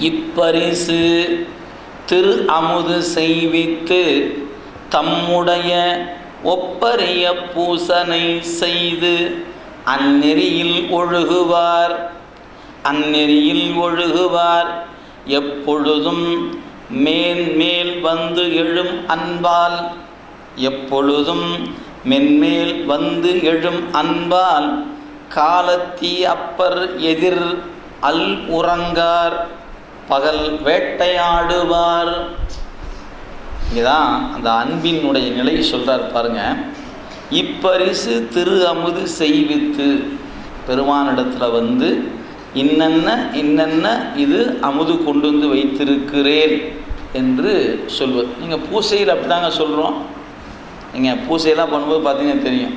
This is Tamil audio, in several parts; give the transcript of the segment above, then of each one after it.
இப்பரிசு திரு அமுது செய்வித்து தம்முடைய ஒப்பரிய பூசனை செய்து அந்நெறியில் ஒழுகுவார். அந்நெறியில் ஒழுகுவார். எப்பொழுதும் மேன்மேல் வந்து எழும் அன்பால். எப்பொழுதும் மென்மேல் வந்து எழும் அன்பால். காலத்தி அப்பர் எதிர் அல் உறங்கார். பகல் வேட்டையாடுவார். இதுதான் அந்த அன்பினுடைய நிலை சொல்கிறார் பாருங்க. இப்பரிசு திரு அமுது செய்வித்து. பெருமானிடத்தில் வந்து இன்னென்ன இன்னென்ன இது அமுது கொண்டு வந்து வைத்திருக்கிறேன் என்று சொல்வது நீங்கள் பூசையில் அப்படிதாங்க சொல்கிறோம் நீங்கள் பூசையெல்லாம் பண்ணும்போது பார்த்தீங்கன்னா தெரியும்.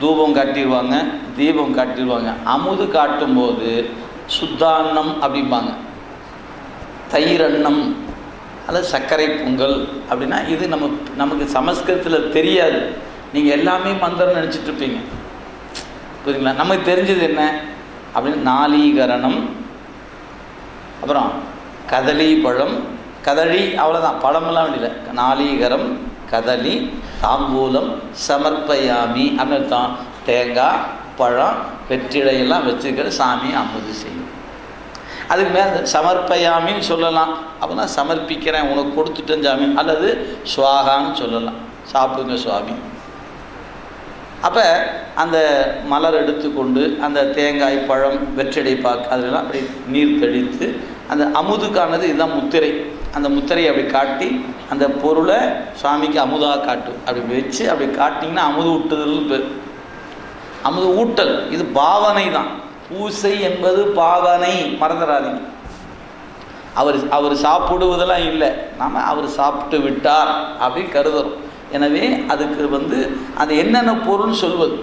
தூபம் காட்டிடுவாங்க தீபம் காட்டிடுவாங்க. அமுது காட்டும்போது சுத்தான்னம் அப்படிம்பாங்க. தயிர் அன்னம் அல்லது சர்க்கரை பொங்கல் அப்படின்னா இது நம்ம நமக்கு சமஸ்கிருதத்தில் தெரியாது. நீங்கள் எல்லாமே மந்திரம் நினச்சிட்டு இருப்பீங்க. புரியுங்களா நமக்கு தெரிஞ்சது என்ன? அப்படின்னு நாளீகரணம் அப்புறம் கதளி பழம் கதளி அவ்வளோதான் பழமெல்லாம் வேண்டியல நாளீகரம் கதளி தாம்பூலம் சமர்ப்பயாமி அப்படின்னு தான் தேங்காய் பழம் வெற்றிலையெல்லாம் வச்சுக்கிற சாமியை அமுது செய்யும். அதுக்கு மேலே சமர்ப்பயாமின்னு சொல்லலாம். அப்படின்னா சமர்ப்பிக்கிறேன் உனக்கு கொடுத்துட்டேன் சாமி அல்லது சுவாகான்னு சொல்லலாம். சாப்பிடுங்க சுவாமி. அப்போ அந்த மலர் எடுத்துக்கொண்டு அந்த தேங்காய் பழம் வெற்றிடை பாக்கு அதெல்லாம் அப்படி நீர் தெளித்து அந்த அமுதுக்கானது இதுதான் முத்திரை. அந்த முத்திரையை அப்படி காட்டி அந்த பொருளை சுவாமிக்கு அமுதாக காட்டு. அப்படி வச்சு அப்படி காட்டிங்கன்னா அமுது ஊட்டுதல் பேர். அமுது ஊட்டல் இது பாவனை தான் பூசை என்பது பாவனை மறந்துடாதீங்க அவர் அவர் சாப்பிடுவதெல்லாம் இல்லை. நாம் அவர் சாப்பிட்டு விட்டார் அப்படின்னு கருதுறோம். எனவே அதுக்கு வந்து அது என்னென்ன பொருள்னு சொல்வது.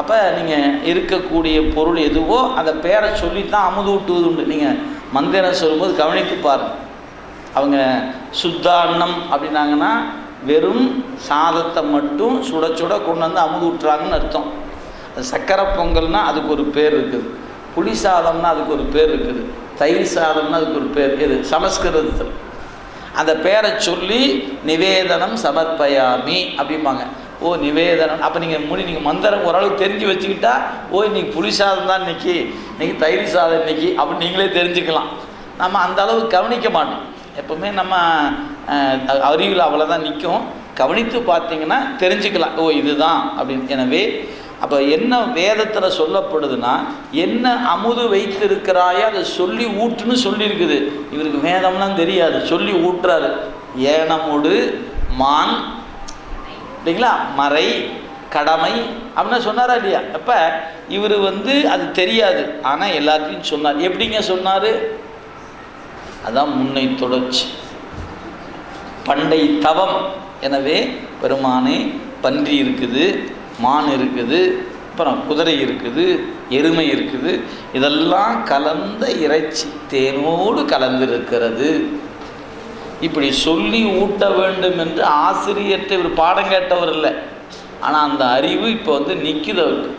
அப்போ நீங்கள் இருக்கக்கூடிய பொருள் எதுவோ அந்த பேரை சொல்லித்தான் அமுது ஊட்டுவது உண்டு. நீங்கள் மந்திரம் சொல்லும்போது கவனித்து பாருங்கள் அவங்க சுத்தாண்ணம் அப்படின்னாங்கன்னா வெறும் சாதத்தை மட்டும் சுட சுட கொண்டு வந்து அமுது ஊட்டுறாங்கன்னு அர்த்தம். சக்கரை பொங்கல்னால் அதுக்கு ஒரு பேர் இருக்குது. புளி சாதம்னா அதுக்கு ஒரு பேர் இருக்குது. தயிர் சாதம்னா அதுக்கு ஒரு பேர் இது சமஸ்கிருதத்தில். அந்த பேரை சொல்லி நிவேதனம் சமர்ப்பயாமி அப்படிம்பாங்க. ஓ நிவேதனம். அப்போ நீங்கள் முடி நீங்கள் மந்திரம் ஓரளவுக்கு தெரிஞ்சு வச்சுக்கிட்டா ஓ இன்னைக்கு புளி சாதம் தான் இன்றைக்கி இன்றைக்கி தயிர் சாதம் இன்னைக்கு அப்படின்னு நீங்களே தெரிஞ்சுக்கலாம். நம்ம அந்த அளவு கவனிக்க மாட்டோம். எப்பவுமே நம்ம அறிவில் அவ்வளோதான் நிற்கும் கவனித்து பார்த்தீங்கன்னா தெரிஞ்சுக்கலாம். ஓ இதுதான் அப்படின்னு. எனவே அப்போ என்ன வேதத்தில் சொல்லப்படுதுன்னா என்ன அமுது வைத்திருக்கிறாயோ அதை சொல்லி ஊட்டுன்னு சொல்லியிருக்குது. இவருக்கு வேதம்லாம் தெரியாது. சொல்லி ஊட்டுறாரு. ஏனமுடு மான் இல்லைங்களா? மறை கடமை அப்படின்னு சொன்னாரா இல்லையா? அப்போ இவர் வந்து அது தெரியாது. ஆனால் எல்லாத்தையும் சொன்னார். எப்படிங்க சொன்னார்? அதான் முன்னை தொடர்ச்சி. பண்டை தவம். எனவே பெருமானே பன்றி இருக்குது. மான் இருக்குது அப்புறம் குதிரை இருக்குது எருமை இருக்குது. இதெல்லாம் கலந்த இறைச்சி தேனோடு கலந்திருக்கிறது. இப்படி சொல்லி ஊட்ட வேண்டும் என்று ஆசிரியர்கிட்ட இவர் பாடம் கேட்டவர் இல்லை. ஆனால் அந்த அறிவு இப்போ வந்து நிற்கிது அவருக்கு.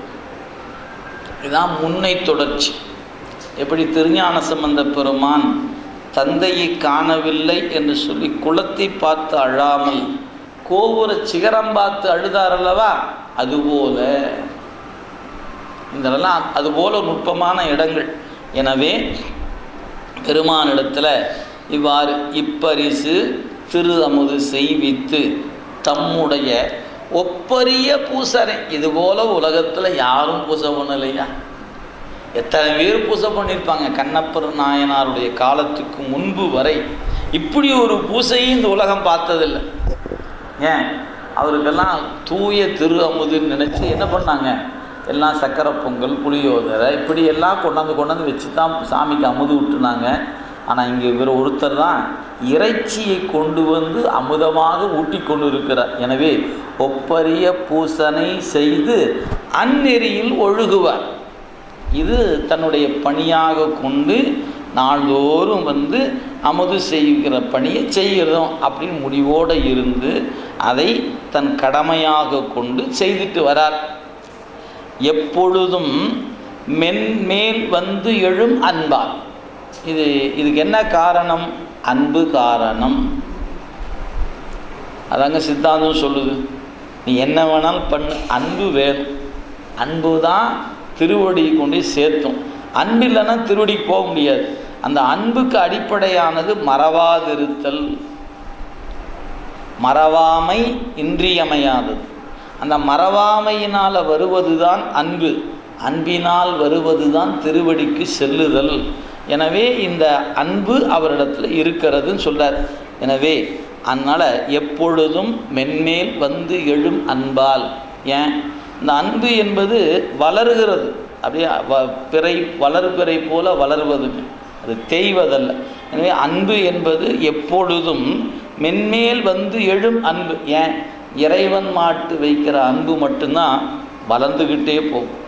இதுதான் முன்னை தொடர்ச்சி. எப்படி திருஞான சம்பந்த பெருமான் தந்தையை காணவில்லை என்று சொல்லி குளத்தை பார்த்து அழாமல் கோபுர சிகரம் பார்த்து அழுதார் அல்லவா? அதுபோல இதெல்லாம் அதுபோல நுட்பமான இடங்கள். எனவே பெருமானிடத்தில் இவ்வாறு இப்பரிசு திரு அமுது செய்வித்து தம்முடைய ஒப்பரிய பூசரை இதுபோல உலகத்தில் யாரும் பூசை பண்ணலையா? எத்தனை பேர் பூசை பண்ணியிருப்பாங்க கண்ணப்பர் நாயனாருடைய காலத்துக்கு முன்பு வரை இப்படி ஒரு பூசையும் இந்த உலகம் பார்த்ததில்லை. ஏன்? அவருக்கெல்லாம் தூய திரு அமுதுன்னு நினச்சி என்ன பண்ணாங்க? எல்லாம் சக்கரை பொங்கல் புளியோதரை இப்படி எல்லாம் கொண்டாந்து கொண்டாந்து வச்சு தான் சாமிக்கு அமுது விட்டுனாங்க ஆனால் இங்கே இவர் ஒருத்தர் தான் இறைச்சியை கொண்டு வந்து அமுதமாக ஊட்டி கொண்டு இருக்கிறார் எனவே ஒப்பரிய பூசனை செய்து அந்நெறியில் ஒழுகுவார். இது தன்னுடைய பணியாக கொண்டு நாள்தோறும் வந்து அமுது செய்கிற பணியை செய்கிறோம் அப்படின்னு முடிவோடு இருந்து அதை தன் கடமையாக கொண்டு செய்துட்டு வரார். எப்பொழுதும் மென்மேல் வந்து எழும் அன்பால். இது இதுக்கு என்ன காரணம்? அன்பு காரணம். அதாங்க சித்தாந்தம் சொல்லுது. நீ என்ன வேணாலும் பண்ணு. அன்பு வேணும். அன்பு தான் திருவடியை கொண்டு சேர்த்தும். அன்பு இல்லைன்னா திருவடிக்கு போக முடியாது. அந்த அன்புக்கு அடிப்படையானது மறவாதிருத்தல். மறவாமை இன்றியமையாதது. அந்த மறவாமையினால் வருவது தான் அன்பு. அன்பினால் வருவது தான் திருவடிக்கு செல்லுதல். எனவே இந்த அன்பு அவரிடத்தில் இருக்கிறதுன்னு சொல்கிறார் எனவே அதனால் எப்பொழுதும் மென்மேல் வந்து எழும் அன்பால். ஏன்? இந்த அன்பு என்பது வளருகிறது. அப்படியே வ பிறை வளர்பிறை போல வளர்வதுங்க. அது தேய்வதல்ல. எனவே அன்பு என்பது எப்பொழுதும் மென்மேல் வந்து எழும் அன்பு. ஏன்? இறைவன் மாட்டு வைக்கிற அன்பு மட்டும்தான் வளர்ந்துக்கிட்டே போகும்.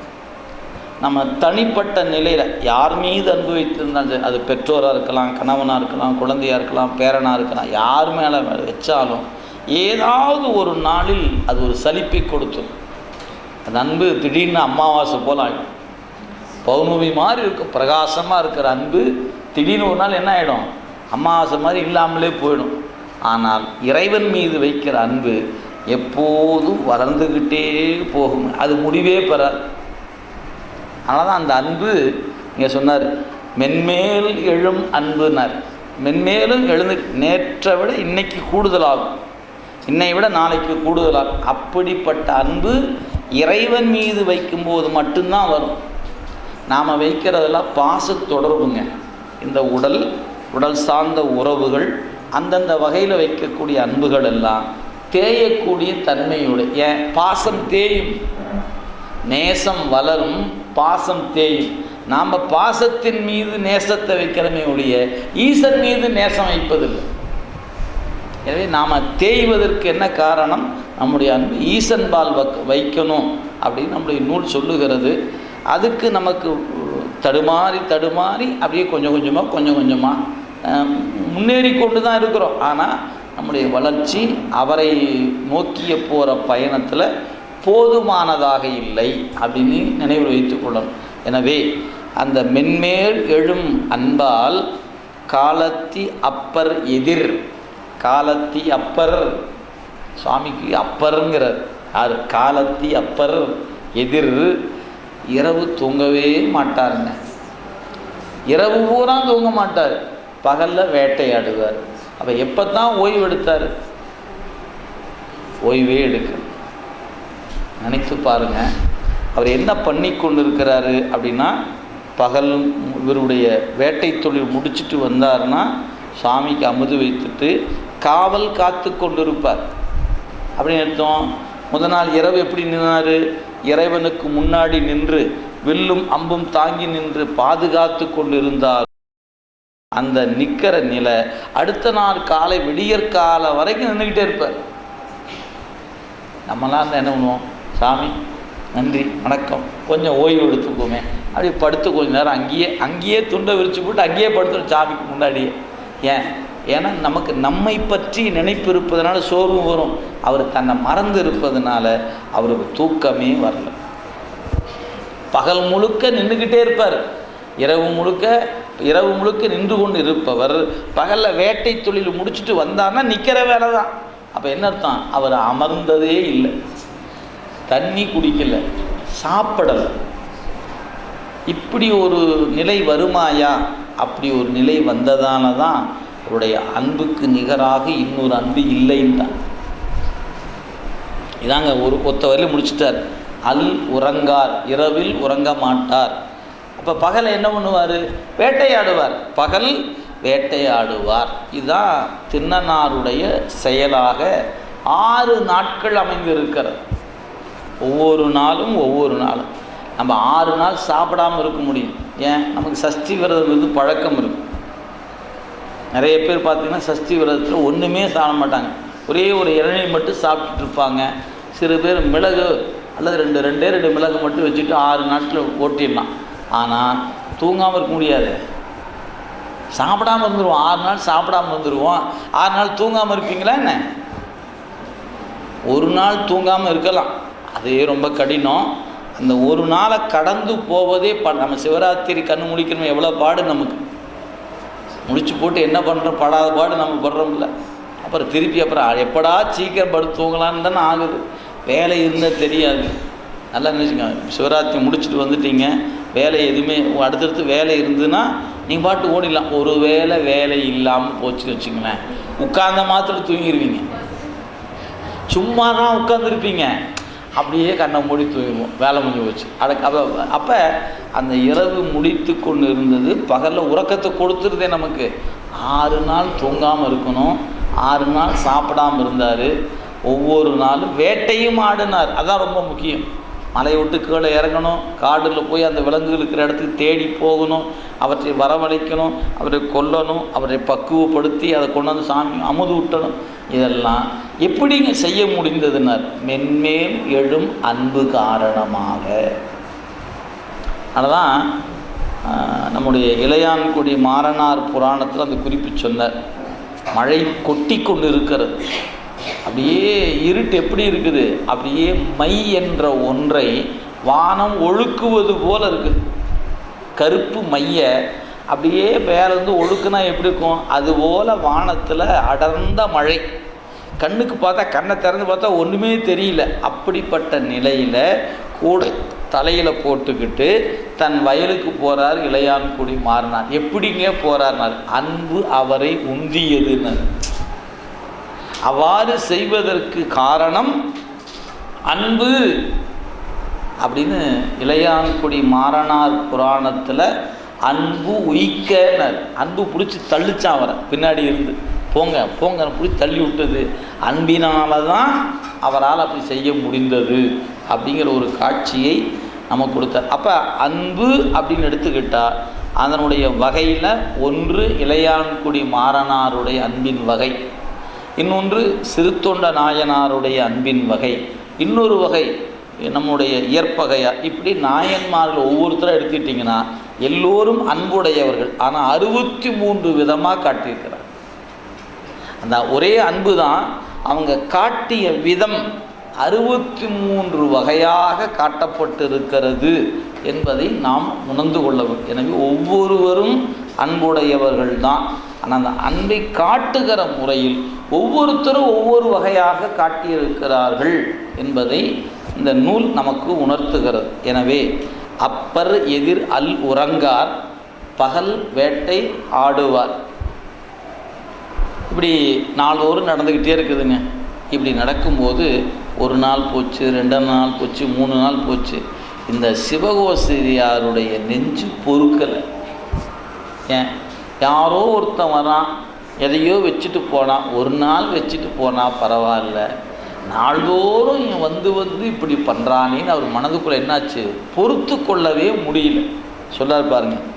நம்ம தனிப்பட்ட நிலையில் யார் மீது அன்பு வைத்திருந்தாலும் அது பெற்றோராக இருக்கலாம் கணவனாக இருக்கலாம் குழந்தையாக இருக்கலாம் பேரனாக இருக்கலாம் யார் மேலே வச்சாலும் ஏதாவது ஒரு நாளில் அது ஒரு சலிப்பை கொடுத்துரும். அந்த அன்பு திடீர்னு அமாவாசை போல் ஆகிடும் பௌர்ணமி மாதிரி இருக்கும். பிரகாசமாக இருக்கிற அன்பு திடீர்னு ஒரு நாள் என்ன ஆகிடும் அமாவாசை மாதிரி இல்லாமலே போயிடும். ஆனால் இறைவன் மீது வைக்கிற அன்பு எப்போதும் வளர்ந்துக்கிட்டே போகும். அது முடிவே பெறாது. அதனால் தான் அந்த அன்பு இங்கே சொன்னார் மென்மேல் எழும் அன்புனார். மென்மேலும் எழுந்து நேற்றை விட இன்னைக்கு கூடுதலாகும். இன்னை விட நாளைக்கு கூடுதலாகும். அப்படிப்பட்ட அன்பு இறைவன் மீது வைக்கும்போது மட்டும்தான் வரும். நாம் வைக்கிறதெல்லாம் பாச தொடர்புங்க. இந்த உடல் உடல் சார்ந்த உறவுகள் அந்தந்த வகையில் வைக்கக்கூடிய அன்புகள் எல்லாம் தேயக்கூடிய தன்மையோடு ஏன்? பாசம் தேயும். நேசம் வளரும் பாசம் தேயும். நாம் பாசத்தின் மீது நேசத்தை வைக்கிறமே ஒழிய ஈசன் மீது நேசம் வைப்பதில்லை. எனவே நாம் தேய்வதற்கு என்ன காரணம்? நம்முடைய அன்பு ஈசன் பால் வைக்கணும் அப்படின்னு நம்முடைய நூல் சொல்லுகிறது. அதுக்கு நமக்கு தடுமாறி தடுமாறி அப்படியே கொஞ்சம் கொஞ்சமாக கொஞ்சம் கொஞ்சமாக முன்னேறி கொண்டு தான் இருக்கிறோம். ஆனால் நம்முடைய வளர்ச்சி அவரை நோக்கிய போகிற பயணத்தில் போதுமானதாக இல்லை அப்படின்னு நினைவில் வைத்துக் கொள்ளணும். எனவே அந்த மென்மேல் எழும் அன்பால் காலத்தி அப்பர் எதிர். காலத்தி அப்பர் சுவாமிக்கு அப்பருங்கிறார். யார்? காலத்தி அப்பர் எதிர். இரவு தூங்கவே மாட்டாருங்க. இரவு பூரா தூங்க மாட்டார். பகலில் வேட்டையாடுவார். அப்போ எப்போ தான் ஓய்வு எடுத்தார்? ஓய்வே எடுக்க நினைத்து பாருங்க. அவர் என்ன பண்ணி கொண்டு இருக்கிறாரு அப்படின்னா பகல் இவருடைய வேட்டை தொழில் முடிச்சுட்டு வந்தாருன்னா சாமிக்கு அமுது வைத்துட்டு காவல் காத்து கொண்டிருப்பார். அப்படின்னு அர்த்தம். முத நாள் இரவு எப்படி நின்னார்? இறைவனுக்கு முன்னாடி நின்று வில்லும் அம்பும் தாங்கி நின்று பாதுகாத்து கொண்டிருந்தார். அந்த நிற்கிற நிலை அடுத்த நாள் காலை விடியற்கால வரைக்கும் நின்றுக்கிட்டே இருப்பார். நம்மளாம் என்ன பண்ணுவோம்? சாமி நன்றி வணக்கம் கொஞ்சம் ஓய்வு எடுத்துக்கோமே. அப்படியே படுத்து கொஞ்ச நேரம் அங்கேயே அங்கேயே துண்டை விரிச்சு போட்டு அங்கேயே படுத்துடும் சாமிக்கு முன்னாடியே. ஏன்? ஏன்னா நமக்கு நம்மை பற்றி நினைப்பு இருப்பதனால சோர்வு வரும். அவர் தன்னை மறந்து இருப்பதனால அவருக்கு தூக்கமே வரல. பகல் முழுக்க நின்றுக்கிட்டே இருப்பார். இரவு முழுக்க இரவு முழுக்க நின்று கொண்டு இருப்பவர். பகலில் வேட்டை தொழில் முடிச்சுட்டு வந்தார்னா நிற்கிற வேலை தான் அப்போ என்ன அர்த்தம்? அவர் அமர்ந்ததே இல்லை. தண்ணி குடிக்கலை சாப்பிடலை. இப்படி ஒரு நிலை வருமாயா அப்படி ஒரு நிலை வந்ததால தான் அவருடைய அன்புக்கு நிகராக இன்னொரு அன்பு இல்லைன்னு தான் இதாங்க ஒரு ஒத்த வரையிலும் முடிச்சிட்டார். அல் உறங்கார் இரவில் உறங்க மாட்டார். அப்போ பகலை என்ன பண்ணுவார்? வேட்டையாடுவார். பகல் வேட்டையாடுவார். இதுதான் தின்னனாருடைய செயலாக ஆறு நாட்கள் அமைந்திருக்கிறது. ஒவ்வொரு நாளும் ஒவ்வொரு நாளும். நம்ம ஆறு நாள் சாப்பிடாமல் இருக்க முடியும். ஏன்? நமக்கு சஷ்டி விரதம் இருந்து பழக்கம் இருக்கும் நிறைய பேர் பார்த்தீங்கன்னா சஷ்டி விரதத்தில் ஒன்றுமே சாப்பிட மாட்டாங்க. ஒரே ஒரு இளநீ மட்டும் சாப்பிட்டுட்டு இருப்பாங்க. சிறு பேர் மிளகு அல்லது ரெண்டு ரெண்டே ரெண்டு மிளகு மட்டும் வச்சுட்டு ஆறு நாட்டில் ஓட்டிடலாம். ஆனால் தூங்காமல் இருக்க முடியாது. சாப்பிடாம இருந்துருவோம். ஆறு நாள் சாப்பிடாம இருந்துருவோம். ஆறு நாள் தூங்காமல் இருப்பீங்களா என்ன? ஒரு நாள் தூங்காமல் இருக்கலாம். அதே ரொம்ப கடினம். அந்த ஒரு நாளை கடந்து போவதே ப நம்ம சிவராத்திரி கண்ணு முடிக்கணும் எவ்வளோ பாடு நமக்கு. முடிச்சு போட்டு என்ன பண்ணுறோம் படாத பாடு நம்ம படுறோம்ல. அப்புறம் திருப்பி அப்புறம் எப்படா சீக்கிரம் படுத்து தூங்கலான்னு தானே ஆகுது. வேலை இருந்தால் தெரியாது. நல்லா நினச்சிக்கோங்க. சிவராத்திரி முடிச்சுட்டு வந்துட்டீங்க. வேலை எதுவுமே அடுத்தடுத்து வேலை இருந்ததுன்னா நீங்கள் பாட்டு ஓடிடலாம். ஒரு வேலை வேலை இல்லாமல் போச்சுன்னு வச்சுங்களேன் உட்கார்ந்த மாத்திரம் தூங்கிடுவீங்க சும்மா தான் உட்காந்துருப்பீங்க அப்படியே கண்ணை மூடி தூங்கிடுவோம் வேலை முடிஞ்சு போச்சு. அதுக்கு அப்போ அப்போ அந்த இரவு முடித்து கொண்டு இருந்தது பகலில் உறக்கத்தை கொடுத்துருதே நமக்கு. ஆறு நாள் தூங்காமல் இருக்கணும். ஆறு நாள் சாப்பிடாம இருந்தார். ஒவ்வொரு நாளும் வேட்டையும் ஆடினார். அதான் ரொம்ப முக்கியம். மலையை விட்டு கீழே இறங்கணும் காடில் போய் அந்த விலங்குகள் இருக்கிற இடத்துக்கு தேடி போகணும் அவற்றை வரவழைக்கணும் அவரை கொல்லணும் அவரை பக்குவப்படுத்தி அதை கொண்டு வந்து சாமி அமுது விட்டணும் இதெல்லாம் எப்படிங்க செய்ய முடிந்ததுன்னார் மென்மேல் எழும் அன்பு காரணமாக. அதுதான் நம்முடைய இளையான்குடி மாறனார் புராணத்தில் அந்த குறிப்பு சொன்னார். மழை கொட்டி கொண்டு இருக்கிறது அப்படியே இருட்டு எப்படி இருக்குது? அப்படியே மை என்ற ஒன்றை வானம் ஒழுக்குவது போல இருக்குது கருப்பு மைய அப்படியே மேலேருந்து ஒழுக்குனா எப்படி இருக்கும்? அதுபோல் வானத்தில் அடர்ந்த மழை. கண்ணுக்கு பார்த்தா கண்ணை திறந்து பார்த்தா ஒன்றுமே தெரியல. அப்படிப்பட்ட நிலையில் கூட தலையில் போட்டுக்கிட்டு தன் வயலுக்கு போகிறார் இளையான்குடி மாறினார். எப்படிங்க போகிறார்னார் அன்பு அவரை உந்தியதுன்னு. அவ்வாறு செய்வதற்கு காரணம் அன்பு அப்படின்னு இளையான்குடி மாறனார் புராணத்தில் அன்பு உயிக்கனர் அன்பு பிடிச்சி தள்ளிச்சான் அவரை. பின்னாடி இருந்து போங்க போங்க பிடிச்சி தள்ளி விட்டது. அன்பினால தான் அவரால் அப்படி செய்ய முடிந்தது. அப்படிங்கிற ஒரு காட்சியை நமக்கு கொடுத்தார். அப்போ அன்பு அப்படின்னு எடுத்துக்கிட்டால் அதனுடைய வகையில் ஒன்று இளையான்குடி மாறனாருடைய அன்பின் வகை. இன்னொன்று சிறுத்தொண்ட நாயனாருடைய அன்பின் வகை. இன்னொரு வகை நம்முடைய இயற்பகையா. இப்படி நாயன்மார்கள் ஒவ்வொருத்தரும் எடுத்துக்கிட்டிங்கன்னா எல்லோரும் அன்புடையவர்கள். ஆனால் அறுபத்தி மூன்று விதமாக காட்டியிருக்கிறார். அந்த ஒரே அன்பு தான் அவங்க காட்டிய விதம் அறுபத்தி மூன்று வகையாக காட்டப்பட்டிருக்கிறது என்பதை நாம் உணர்ந்து கொள்ள வேண்டும். எனவே ஒவ்வொருவரும் அன்புடையவர்கள் தான் ஆனால் அந்த அன்பை காட்டுகிற முறையில் ஒவ்வொருத்தரும் ஒவ்வொரு வகையாக காட்டியிருக்கிறார்கள் என்பதை இந்த நூல் நமக்கு உணர்த்துகிறது. எனவே அப்பர் எதிர் அல் உறங்கார் பகல் வேட்டை ஆடுவார். இப்படி நாளோறும் நடந்துக்கிட்டே இருக்குதுங்க. இப்படி நடக்கும்போது ஒரு நாள் போச்சு ரெண்டு நாள் போச்சு மூணு நாள் போச்சு. இந்த சிவகோசிரியாருடைய நெஞ்சு பொறுக்கலை. ஏன் யாரோ ஒருத்தன் வரான். எதையோ வச்சுட்டு போனான். ஒரு நாள் வச்சுட்டு போனால் பரவாயில்ல. நாள்தோறும் இவன் வந்து வந்து இப்படி பண்ணுறானேன்னு அவர் மனதுக்குள்ளே என்னாச்சு? பொறுத்து கொள்ளவே முடியல. சொல்லார் பாருங்கள்